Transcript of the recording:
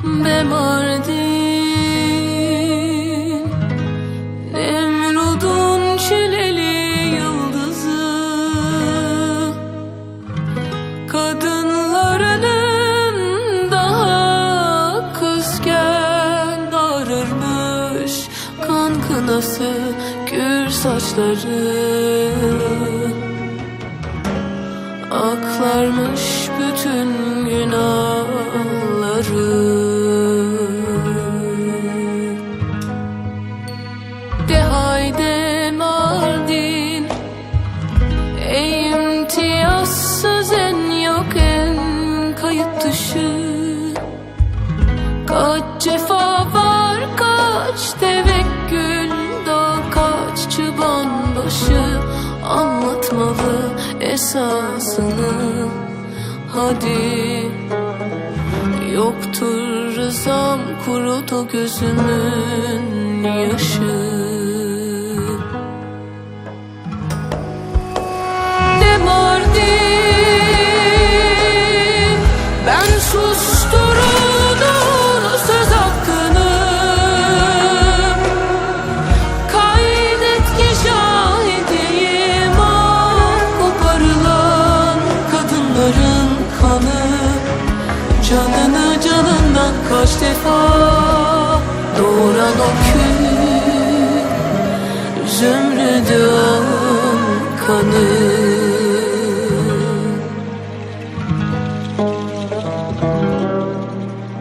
be Mardin Nemrud'un çileli yıldızı. Kadınlarının daha kızken ağrırmış Kan kınası gür saçları. Aklarmış bütün günahları Ey imtiyazsız en yok en kayıt dışı. Kaç cefa var kaç tevekkül da kaç çıban başı. Anlatmalı esasını. Hadi. Yoktur rızam kurudu gözümün Canını canından kaç defa Doğuran o kül. Zümrüdün kanı Thank you.